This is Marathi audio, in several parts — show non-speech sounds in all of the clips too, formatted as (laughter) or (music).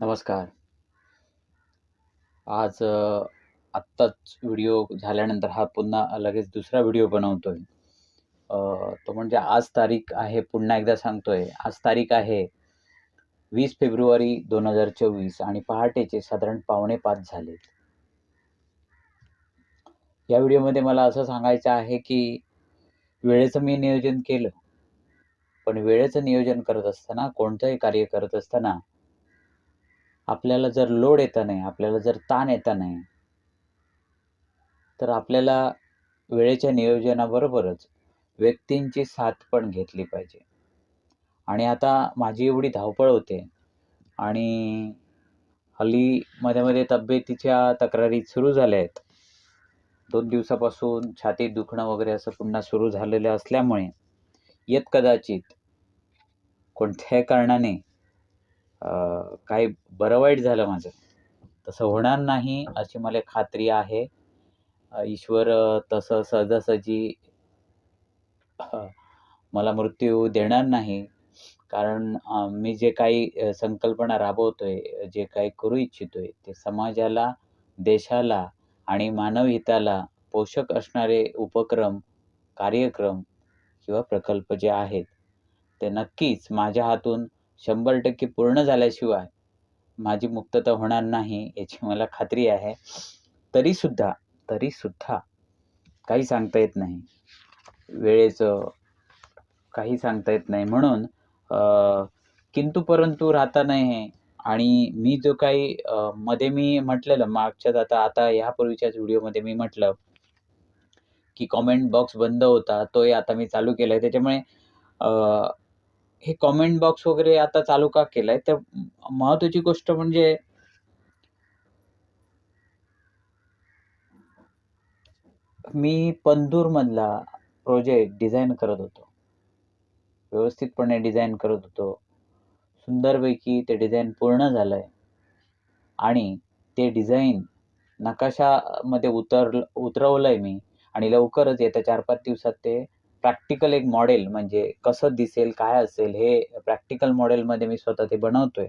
नमस्कार. आज आत्ताच व्हिडिओ झाल्यानंतर हा पुन्हा लगेच दुसरा व्हिडिओ बनवतोय. तो म्हणजे आज तारीख आहे पुन्हा एकदा सांगतोय. आज तारीख आहे वीस फेब्रुवारी 2024 आणि पहाटेचे साधारण पावणे पाच झाले या व्हिडिओमध्ये मला असं सांगायचं आहे, की वेळेचं मी नियोजन केलं. पण वेळेचं नियोजन करत असताना, कोणतंही कार्य करत असताना आपल्याला जर लोड येता नाही, आपल्याला जर ताण येता नाही तर आपल्याला वेळेच्या नियोजनाबरोबरच व्यक्तींची साथ पण घेतली पाहिजे. आणि आता माझी एवढी धावपळ होते आणि हल्ली मध्ये-मध्ये तब्येतीच्या तक्रारी सुरू झाल्या आहेत. दोन दिवसापासून छाती दुखणं वगैरे असं पुन्हा सुरू झालेलं असल्यामुळे येत कदाचित कोणत्याही कारणाने काय काही बरं वाईट झालं माझं, तसं होणार नाही अशी मला खात्री आहे. ईश्वर तसं सहजासहजी मला मृत्यू देणार नाही. कारण मी जे काही संकल्पना राबवतोय, जे काही करू इच्छितोय, ते समाजाला, देशाला आणि मानवहिताला पोषक असणारे उपक्रम, कार्यक्रम किंवा प्रकल्प जे आहेत, ते नक्कीच माझ्या हातून 100% पूर्ण झाल्याशिवाय माझी मुक्तता होणार नाही याची मला खात्री आहे. तरीसुद्धा, तरीसुद्धा काही सांगता येत नाही. वेळेचं काही सांगता येत नाही. म्हणून किंतु परंतु राहता नाही हे आणि मी जो काही मध्ये मी म्हटलेलं मागच्याच आता आता ह्यापूर्वीच्याच व्हिडिओमध्ये मी म्हटलं, की कमेंट बॉक्स बंद होता, तोही आता मी चालू केलाय. त्याच्यामुळे हे कमेंट बॉक्स वगैरे आता चालू का केलाय? तर महत्त्वाची गोष्ट म्हणजे मी पंधूरमधला प्रोजेक्ट डिझाईन करत होतो. व्यवस्थितपणे डिझाईन करत होतो. सुंदरपैकी ते डिझाईन पूर्ण झालंय. आणि ते डिझाईन नकाशामध्ये उतरल उतरवलंय मी आणि लवकरच येत्या 4-5 दिवसात ते प्रॅक्टिकल एक मॉडेल म्हणजे कसं दिसेल, काय असेल हे प्रॅक्टिकल मॉडेलमध्ये मी स्वतः ते बनवतोय.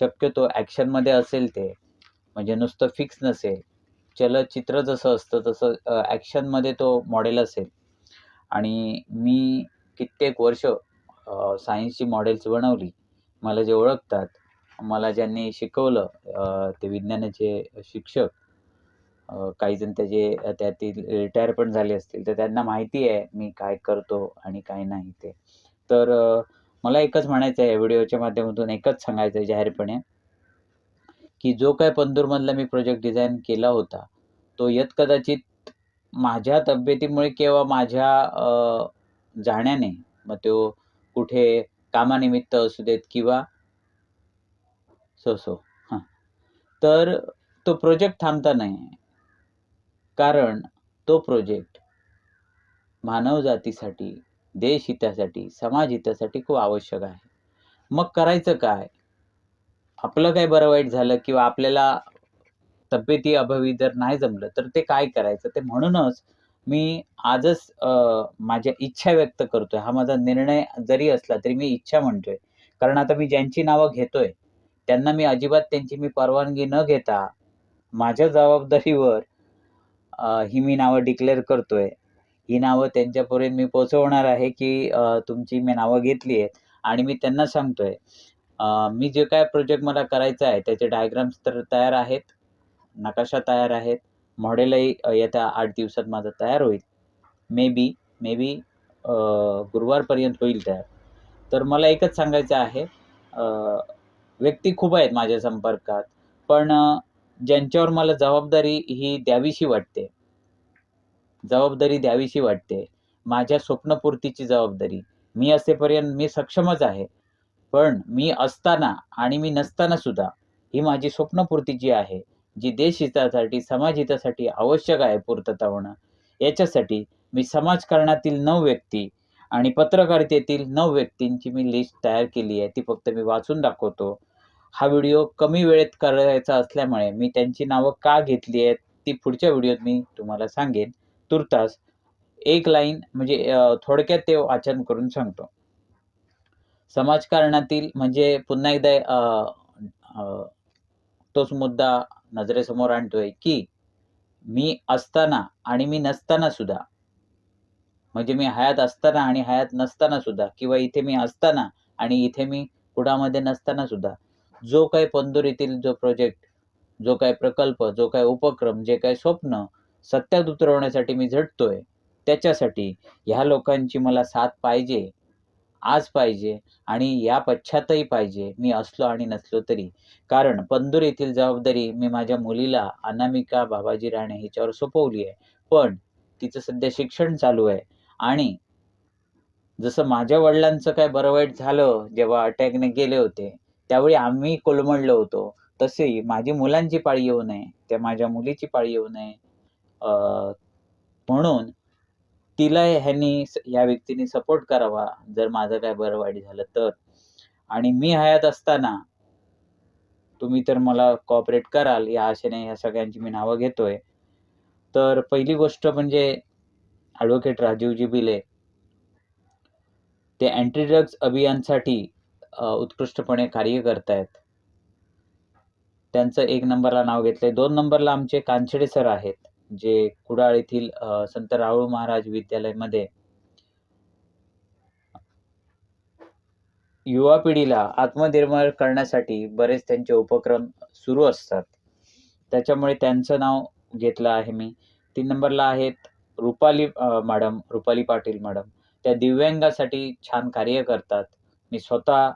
शक्यतो ॲक्शनमध्ये असेल ते, म्हणजे नुसतं फिक्स नसेल. चलचित्र जसं असतं तसं ॲक्शनमध्ये तो मॉडेल असेल. आणि मी कित्येक वर्ष सायन्सची मॉडेल्स बनवली. मला जे ओळखतात, मला ज्यांनी शिकवलं ते विज्ञानाचे शिक्षक काही जण त्याचे त्यातील रिटायर पण झाले असतील, तर त्यांना माहिती आहे मी काय करतो आणि काय नाही ते. तर मला एकच म्हणायचं आहे व्हिडिओच्या माध्यमातून एकच सांगायचं आहे जाहीरपणे, की जो काय पंधूरमधला मी प्रोजेक्ट डिझाईन केला होता, तो यत्कदाचित माझ्या तब्येतीमुळे किंवा माझ्या जाण्याने, मग तो कुठे कामानिमित्त असू देत किंवा सो, सो. हां. तर तो प्रोजेक्ट थांबता नाही. कारण तो प्रोजेक्ट मानवजातीसाठी, देशहितासाठी, समाजहितासाठी खूप आवश्यक आहे. मग करायचं काय? आपलं काय बरं वाईट झालं किंवा आपल्याला तब्येती अभावी जर नाही जमलं, तर ते काय करायचं? ते म्हणूनच मी आजच माझ्या इच्छा व्यक्त करतोय. हा माझा निर्णय जरी असला, तरी मी इच्छा म्हणतोय. कारण आता मी ज्यांची नावं घेतोय, त्यांना मी अजिबात त्यांची मी परवानगी न घेता, माझ्या जबाबदारीवर ही मी नावं डिक्लेअर करतोय. ही नावं त्यांच्यापर्यंत मी पोचवणार आहे, की तुमची मी नावं घेतली आहेत आणि मी त्यांना सांगतोय, मी जे काय प्रोजेक्ट मला करायचा आहे, त्याचे डायग्राम्स तर तयार आहेत, नकाशा तयार आहेत, मॉडेलही येत्या आठ दिवसात माझं तयार होईल. मे बी, मे बी गुरुवारपर्यंत होईल तयार. तर मला एकच सांगायचं आहे, व्यक्ती खूप आहेत माझ्या संपर्कात, पण ज्यांच्यावर मला जबाबदारी ही द्यावीशी वाटते. जबाबदारी द्यावीशी वाटते. माझ्या स्वप्नपूर्तीची जबाबदारी. मी असेपर्यंत मी सक्षमच आहे. पण मी असताना आणि मी नसताना सुद्धा ही माझी स्वप्नपूर्ती जी आहे, जी देशहितासाठी, समाजहितासाठी आवश्यक आहे पूर्तता होणं, याच्यासाठी मी समाजकारणातील नऊ व्यक्ती आणि पत्रकारितेतील नऊ व्यक्तींची मी लिस्ट तयार केली आहे. ती फक्त मी वाचून दाखवतो. हा व्हिडिओ कमी वेळेत करायचा असल्यामुळे मी त्यांची नावं का घेतली आहेत, ती पुढच्या व्हिडिओत मी तुम्हाला सांगेन. तुर्तास एक लाईन म्हणजे थोडक्यात ते वाचन करून सांगतो. समाजकारणातील म्हणजे पुन्हा एकदा तोच मुद्दा नजरेसमोर आणतोय, की मी असताना आणि मी नसताना सुद्धा म्हणजे मी हयात असताना आणि हयात नसताना सुद्धा किंवा इथे मी असताना आणि इथे मी कुडामध्ये नसताना सुद्धा जो काही पंदुरीतील जो प्रोजेक्ट, जो काही प्रकल्प, जो काही उपक्रम, जे काही स्वप्न सत्यात उतरवण्यासाठी मी झटतोय, त्याच्यासाठी ह्या लोकांची मला साथ पाहिजे. आज पाहिजे आणि या पश्चातही पाहिजे, मी असलो आणि नसलो तरी. कारण पंदूर येथील जबाबदारी मी माझ्या मुलीला अनामिका बाबाजी राणे हिच्यावर सोपवली आहे. पण तिचं सध्या शिक्षण चालू आहे आणि जसं माझ्या वडिलांचं काय बरं वाईट झालं, जेव्हा अटॅकने गेले होते, त्यावेळी आम्ही कोलमडलो होतो. तसेही माझी मुलांची पाळी येऊ नये, त्या माझ्या मुलीची पाळी येऊ नये म्हणून तिला ह्यांनी या व्यक्तीने सपोर्ट करावा, जर माझं काय बरं वाईट झालं तर. आणि मी हयात असताना तुम्ही तर मला कॉपरेट कराल या आशेने ह्या सगळ्यांची मी नावं घेतोय. तर पहिली गोष्ट म्हणजे ॲडव्होकेट राजीवजी बिले ते अँटी ड्रग्ज अभियानसाठी उत्कृष्टपणे कार्य करतायत. त्यांचं एक नंबरला नाव घेतलंय. दोन नंबरला आमचे कानछडे सर आहेत, जे कुडाळ येथील संत राहुळ महाराज विद्यालयामध्ये युवा पिढीला आत्मनिर्भर करण्यासाठी बरेच त्यांचे उपक्रम सुरू असतात. त्याच्यामुळे त्यांचं नाव घेतलं आहे मी. तीन नंबरला आहेत रुपाली मॅडम, रुपाली पाटील मॅडम. त्या दिव्यांगासाठी छान कार्य करतात. मी स्वतः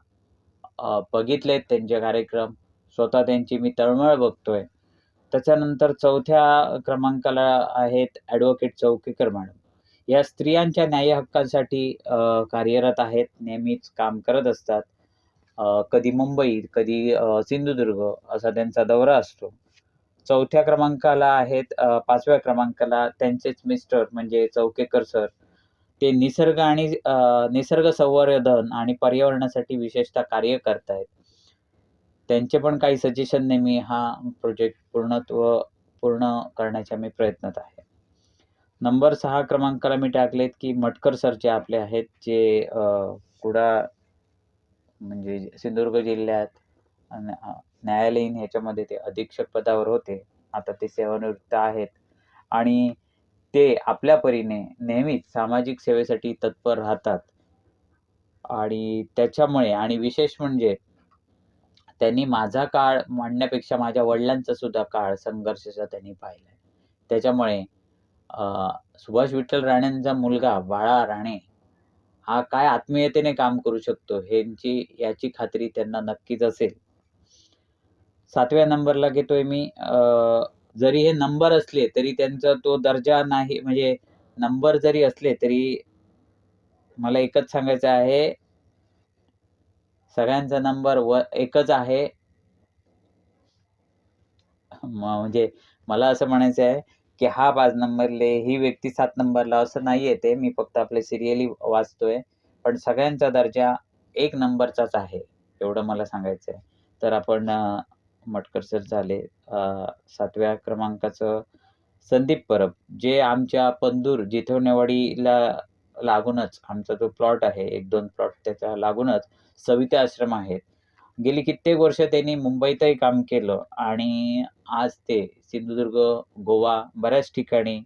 बघितलेत त्यांचे कार्यक्रम. स्वतः त्यांची मी तळमळ बघतोय. त्याच्यानंतर चौथ्या क्रमांकाला आहेत ॲडव्होकेट चौकेकर मॅडम. या स्त्रियांच्या न्याय हक्कांसाठी कार्यरत आहेत. नेहमीच काम करत असतात. कधी मुंबई, कधी सिंधुदुर्ग असा त्यांचा दौरा असतो. चौथ्या क्रमांकाला आहेत पाचव्या क्रमांकाला त्यांचेच मिस्टर म्हणजे चौकेकर सर. ते निसर्ग आणि निसर्ग संवर्धन आणि पर्यावरणासाठी विशेषतः कार्य करतायत. त्यांचे पण काही सजेशनने मी हा प्रोजेक्ट पूर्णत्व पूर्ण करण्याच्या मी प्रयत्नात आहे. नंबर सहा क्रमांकाला मी टाकलेत, की मटकर सर जे आपले आहेत, जे कुडा कुडाळ म्हणजे सिंधुदुर्ग जिल्ह्यात न्यायालयीन ह्याच्यामध्ये ते अधीक्षक पदावर होते. आता ते सेवानिवृत्त आहेत आणि ते आपल्या परीने नेहमीच सामाजिक सेवेसाठी तत्पर राहतात. आणि त्याच्यामुळे आणि विशेष म्हणजे त्यांनी माझा काळ म्हणण्यापेक्षा माझ्या वडिलांचा सुद्धा काळ संघर्षाचा त्यांनी पाहिला आहे त्याच्यामुळे सुभाष विठ्ठल राणेंचा मुलगा बाळा राणे हा काय आत्मीयतेने काम करू शकतो, ह्यांची याची खात्री त्यांना नक्कीच असेल. सातव्या नंबरला घेतोय मी जरी हे नंबर असले, तरी त्यांचा तो दर्जा नाही म्हणजे नंबर जरी असले, तरी मला एकच सांगायचं आहे सगळ्यांचा नंबर व एकच आहे. म्हणजे मला असं म्हणायचं आहे, की हा पाच नंबरले, ही व्यक्ती सात नंबरला असं नाहीये ते. मी फक्त आपले सिरियली वाचतोय. पण सगळ्यांचा दर्जा एक नंबरचाच आहे, एवढं मला सांगायचं आहे. तर आपण मटकर सर झाले. सातव्या क्रमांकाचं संदीप परब, जे आमच्या पंदूर जिथवणेवाडीला लागूनच आमचा जो प्लॉट आहे, 1-2 प्लॉट त्याच्या लागूनच सविता आश्रम आहेत. गेली कित्येक वर्ष त्यांनी मुंबईतही काम केलं आणि आज ते सिंधुदुर्ग, गोवा बऱ्याच ठिकाणी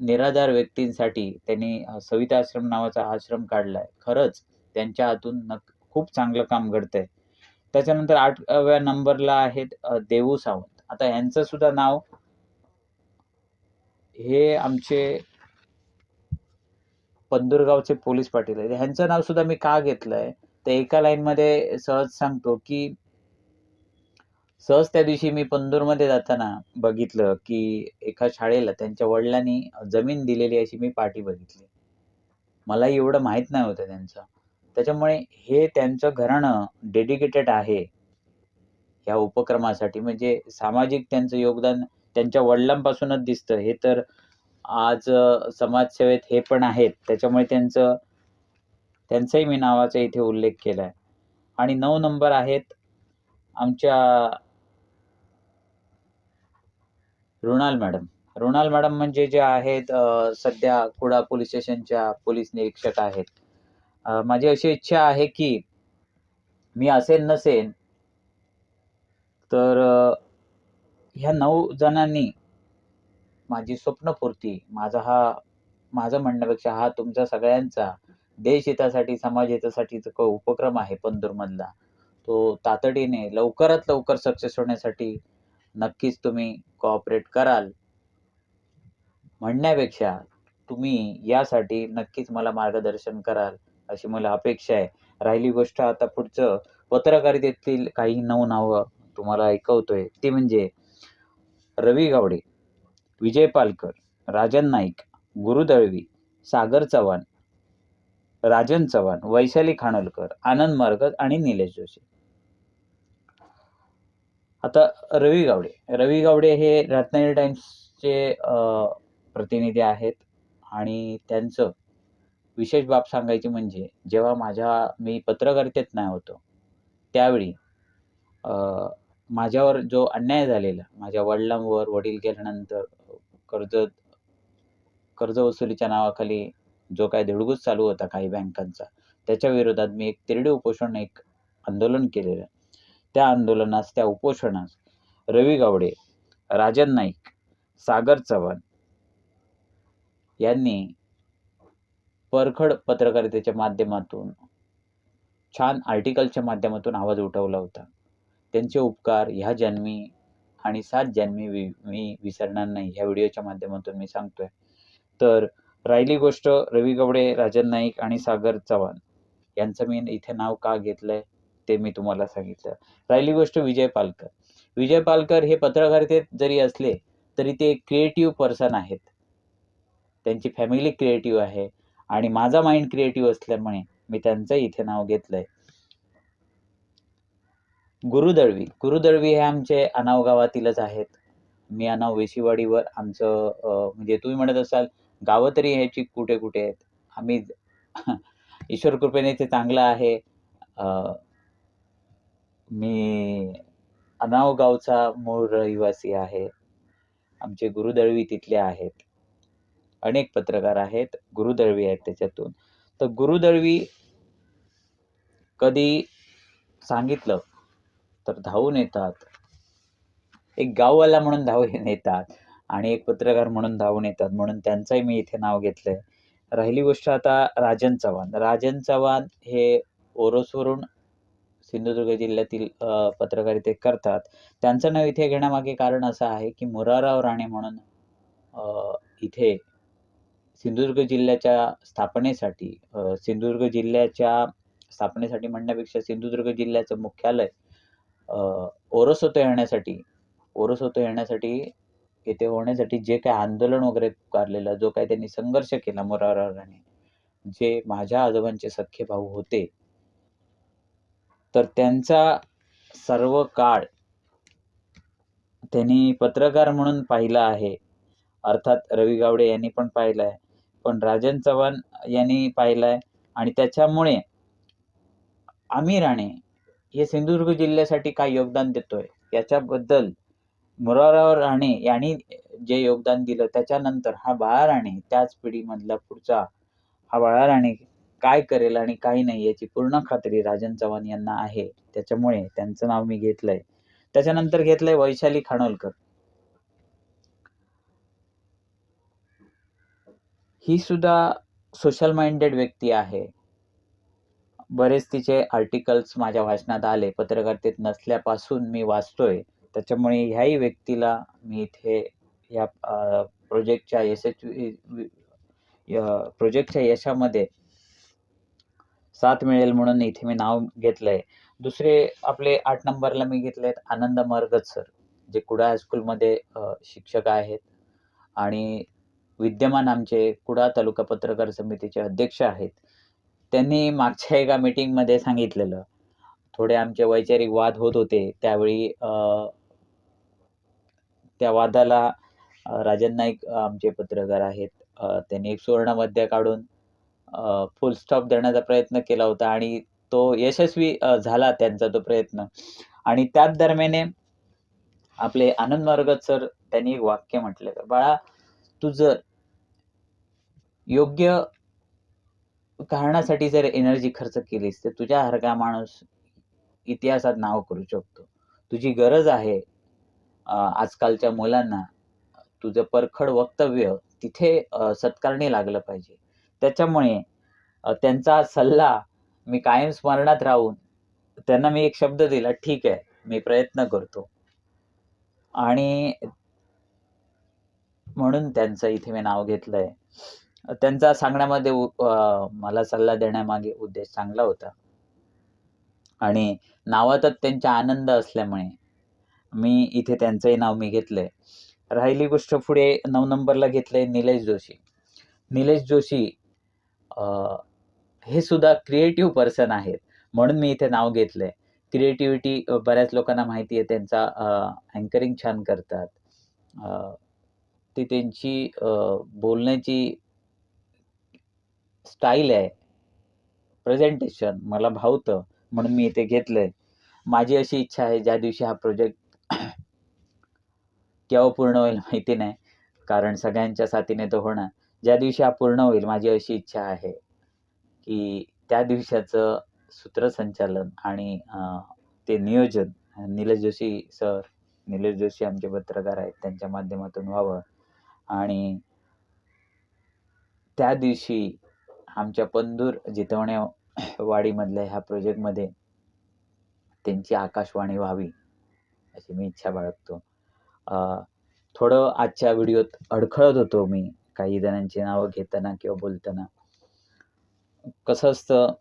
निराधार व्यक्तींसाठी त्यांनी सविता आश्रम नावाचा आश्रम काढलाय. खरंच त्यांच्या हातून नक खूप चांगलं काम घडतंय. त्याच्यानंतर आठव्या नंबरला आहेत देऊ देवू सावंत. आता यांचं सुद्धा नाव हे आमचे पंधुरगावचे पोलीस पाटील आहेत. ह्यांचं नाव सुद्धा मी का घेतलंय, तर एका लाईनमध्ये सहज सांगतो, की सहज त्या दिवशी मी पंदूरमध्ये जाताना बघितलं, की एका शाळेला त्यांच्या वडिलांनी जमीन दिलेली अशी मी पाटी बघितली. मलाही एवढं माहीत नाही होतं त्यांचं. त्याच्यामुळे हे त्यांचं घराणं डेडिकेटेड आहे. या उपक्रमासाठी म्हणजे सामाजिक त्यांचं योगदान त्यांच्या वडिलांपासूनच दिसतं. हे तर आज समाजसेवेत हे पण आहेत. त्याच्यामुळे त्यांचं त्यांचाही मी नावाचा इथे उल्लेख केला आहे आणि नऊ नंबर आहेत आमच्या रुणाल मॅडम. रुणाल मॅडम म्हणजे जे आहेत सध्या कुडा पोलीस स्टेशनच्या पोलीस निरीक्षक आहेत. माझी अशी इच्छा आहे, की मी असेल नसेन तर ह्या नऊ जणांनी माझी स्वप्नपूर्ती माझा हा माझं म्हणण्यापेक्षा हा तुमचा सगळ्यांचा देश हितासाठी समाज जो उपक्रम आहे पंतूरमधला तो तातडीने लवकरात लवकर सक्सेस होण्यासाठी नक्कीच तुम्ही कोऑपरेट कराल. म्हणण्यापेक्षा तुम्ही यासाठी नक्कीच मला मार्गदर्शन कराल अशी मला अपेक्षा आहे. राहिली गोष्ट आता पुढचं. पत्रकारितेतील काही नऊ नावं तुम्हाला ऐकवतोय. ती म्हणजे रवी गावडे. विजय पालकर राजन नाईक गुरु दळवी सागर चव्हाण राजन चव्हाण वैशाली खानोलकर आनंद मार्गज आणि निलेश जोशी. आता रवी गावडे. रवी गावडे हे रत्नागिरी टाइम्सचे प्रतिनिधी आहेत आणि त्यांचं विशेष बाब सांगायची म्हणजे जेव्हा माझ्या मी पत्रकारितेत नाही होतो त्यावेळी माझ्यावर जो अन्याय झालेला माझ्या वडिलांवर वडील गेल्यानंतर कर्ज कर्जवसुलीच्या नावाखाली जो काही धुडगूस चालू होता काही बँकांचा त्याच्या विरोधात मी एक तिरडे उपोषण एक आंदोलन केलेलं. त्या आंदोलनास त्या उपोषणास रवी गावडे राजन नाईक सागर चव्हाण यांनी परखड पत्रकारितेच्या माध्यमातून छान आर्टिकलच्या माध्यमातून आवाज उठवला होता. त्यांचे उपकार ह्या जन्मी आणि सात जन्मी वि मी विसरणार नाही. ह्या व्हिडिओच्या माध्यमातून मी सांगतोय. तर राहिली गोष्ट रवी गवडे राजन नाईक आणि सागर चव्हाण. यांचं मी इथे नाव का घेतलंय ते मी तुम्हाला सांगितलं. राहिली गोष्ट विजय पालकर. विजय पालकर हे पत्रकारितेत जरी असले तरी ते क्रिएटिव्ह पर्सन आहेत. त्यांची फॅमिली क्रिएटिव्ह आहे. आणि माझा माइंड क्रिएटिव्ह असल्यामुळे मी त्यांचं इथे नाव घेतलंय. गुरुदळवी. गुरुदळवी हे आमचे अनाव गावातीलच आहेत. मी अनाव वेशीवाडीवर आमचं म्हणजे तुम्ही म्हणत असाल गावं तरी ह्याची कुठे कुठे आहेत. आम्ही (laughs) ईश्वर कृपेने ते चांगलं आहे. मी अनाव गावचा मूळ रहिवासी आहे. आमचे गुरुदळवी तिथले आहेत. अनेक पत्रकार आहेत गुरुदळवी आहेत त्याच्यातून. तर गुरुदळवी कधी सांगितलं तर धावून येतात. एक गाववाला म्हणून धावून येतात आणि एक पत्रकार म्हणून धावून येतात म्हणून त्यांचंही मी इथे नाव घेतलंय. राहिली गोष्ट आता राजन चव्हाण. राजन चव्हाण हे ओरोसवरून सिंधुदुर्ग जिल्ह्यातील पत्रकारिते करतात. त्यांचं नाव इथे घेण्यामागे कारण असं आहे की मुराराव राणे म्हणून इथे सिंधुदुर्ग जिल्ह्याच्या स्थापनेसाठी सिंधुदुर्ग जिल्ह्याच्या स्थापनेसाठी म्हणण्यापेक्षा सिंधुदुर्ग जिल्ह्याचं मुख्यालय ओरस होतं येण्यासाठी ओरस होतं येण्यासाठी येथे होण्यासाठी जे काही आंदोलन वगैरे पुकारलेलं जो काही त्यांनी संघर्ष केला मुराराव जे माझ्या आजोबांचे सख्खे भाऊ होते तर त्यांचा सर्व काळ त्यांनी पत्रकार म्हणून पाहिला आहे. अर्थात रवी गावडे यांनी पण पाहिलाय पण राजन चव्हाण यांनी पाहिलाय आणि त्याच्यामुळे आम्ही राणे हे सिंधुदुर्ग जिल्ह्यासाठी काय योगदान देतोय? याच्याबद्दल मुराराव राणे यांनी जे योगदान दिलं त्याच्यानंतर हा बाळा राणे त्याच पिढीमधला पुढचा हा बाळा राणे काय करेल आणि काय नाही याची पूर्ण खात्री राजन चव्हाण यांना आहे. त्याच्यामुळे त्यांचं नाव मी घेतलंय. त्याच्यानंतर घेतलंय वैशाली खानोलकर. ही सुद्धा सोशल माइंडेड व्यक्ती आहे. बरेच तिचे आर्टिकल्स माझ्या वाचनात आले. पत्रकारितेत नसल्यापासून मी वाचतोय. त्याच्यामुळे ह्याही व्यक्तीला मी इथे ह्या प्रोजेक्टच्या यशस्वी प्रोजेक्टच्या यशामध्ये साथ मिळेल म्हणून इथे मी नाव घेतलंय. दुसरे आपले आठ नंबरला मी घेतले आनंद मरगत सर जे कुडा हायस्कूलमध्ये शिक्षक आहेत. आणि विद्यमान आमचे कुडा तालुका पत्रकार समितीचे अध्यक्ष आहेत. त्यांनी मागच्या एका मीटिंगमध्ये सांगितलेलं. थोडे आमचे वैचारिक वाद होत होते. त्यावेळी त्या वादाला राजन नाईक आमचे पत्रकार आहेत. त्यांनी एक सुवर्णमध्य काढून फुल स्टॉप देण्याचा प्रयत्न केला होता आणि तो यशस्वी झाला त्यांचा तो प्रयत्न. आणि त्याच दरम्याने आपले आनंद मार्गत सर त्यांनी एक वाक्य म्हटलेलं बाळा तू जर योग्य कारणासाठी जर एनर्जी खर्च केलीस तर तुझ्यासारखा माणूस इतिहासात नाव करू शकतो. तुझी गरज आहे आजकालच्या मुलांना तुझं परखड वक्तव्य तिथे सत्कारणी लागलं पाहिजे. त्याच्यामुळे त्यांचा सल्ला मी कायम स्मरणात राहून त्यांना मी एक शब्द दिला ठीक आहे मी प्रयत्न करतो. आणि म्हणून त्यांचं इथे मी नाव घेतलंय. त्यांचा सांगण्यामध्ये उ- मला सल्ला देण्यामागे उद्देश चांगला होता. आणि नावातच त्यांचा आनंद असल्यामुळे मी इथे त्यांचंही नाव मी घेतलंय. राहिली गोष्ट पुढे नऊ नंबरला घेतलंय निलेश जोशी. निलेश जोशी हे सुद्धा क्रिएटिव्ह पर्सन आहेत म्हणून मी इथे नाव घेतलंय. क्रिएटिव्हिटी बऱ्याच लोकांना माहिती आहे त्यांचा अँकरिंग छान करतात. ती त्यांची बोलण्याची स्टाईल आहे. प्रेझेंटेशन मला भावतं. म्हणून मी इथे घेतलंय. माझी अशी इच्छा आहे ज्या दिवशी हा प्रोजेक्ट (coughs) केव्हा पूर्ण होईल माहिती नाही. कारण सगळ्यांच्या साथीने तो होणार. ज्या दिवशी हा पूर्ण होईल माझी अशी इच्छा आहे की त्या दिवसाचं सूत्रसंचालन आणि ते नियोजन. निलेश जोशी सर निलेश जोशी आमचे पत्रकार आहेत त्यांच्या माध्यमातून व्हावं. आणि त्या दिवशी आमच्या पंदूर जितवणे वाडीमधल्या ह्या प्रोजेक्टमध्ये त्यांची आकाशवाणी व्हावी अशी मी इच्छा बाळगतो. थोडं आजच्या व्हिडिओत अडखळत होतो मी काही जणांची नावं घेताना किंवा बोलताना. कसं असतं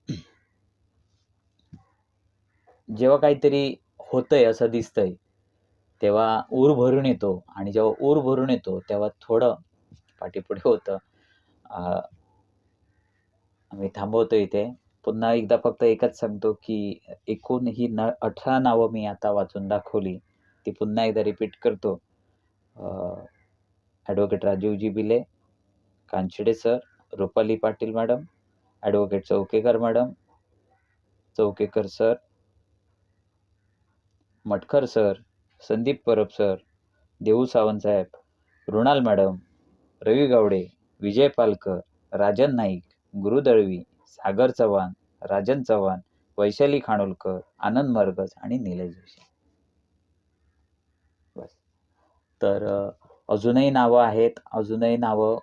जेव्हा काहीतरी होतंय असं दिसतंय तेव्हा ऊर भरून येतो. आणि जेव्हा ऊर भरून येतो तेव्हा थोडं पाठीपुढे होतं. मी थांबवतो इथे. पुन्हा एकदा फक्त एकच सांगतो की एकूण ही न अठरा नावं मी आता वाचून दाखवली. ती पुन्हा एकदा रिपीट करतो. Advocate Rajivji Bile Kanchade sir Rupali Patil madam advocate Chaukekar madam Chaukekar sir Matkar sir Sandeep Parab sir Deu Sawant Saheb Runal madam Ravi Gawade Vijay Palkar Rajan Naik Guru Dalvi Sagar Chavan Rajan Chavan Vaishali Khanolkar आनंद मरगज आणि निलेश जोशी. बस. तर अजूनही नावं आहेत. अजूनही नावं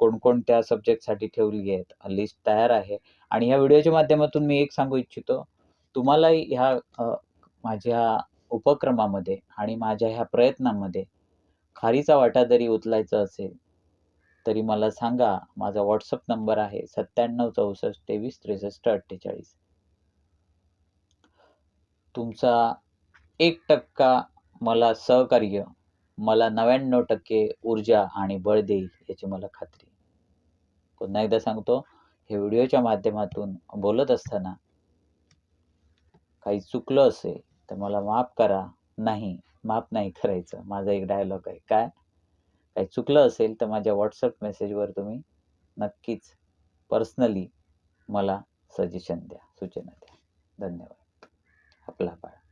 कोणकोणत्या सब्जेक्टसाठी ठेवली आहेत. लिस्ट तयार आहे. आणि ह्या व्हिडिओच्या माध्यमातून मी एक सांगू इच्छितो. तुम्हालाही ह्या माझ्या उपक्रमामध्ये आणि माझ्या ह्या प्रयत्नांमध्ये खारीचा वाटा जरी उचलायचा असेल तरी मला सांगा माझा व्हॉट्सअप नंबर आहे सत्त्याण्णव चौसष्ट तेवीस त्रेसष्ट अठ्ठेचाळीस. तुमचा एक टक्का मला सहकार्य मला नव्याण्णव टक्के ऊर्जा आणि बळ देईल याची मला खात्री. पुन्हा एकदा सांगतो हे व्हिडिओच्या माध्यमातून बोलत असताना काही चुकलं असेल तर मला माफ करा. नाही माफ नाही करायचं. माझा एक डायलॉग आहे. काय? काही चुकलं असेल तर माझ्या व्हॉट्सअप मेसेजवर तुम्ही नक्कीच पर्सनली मला सजेशन द्या सूचना द्या. धन्यवाद. आपला पाळा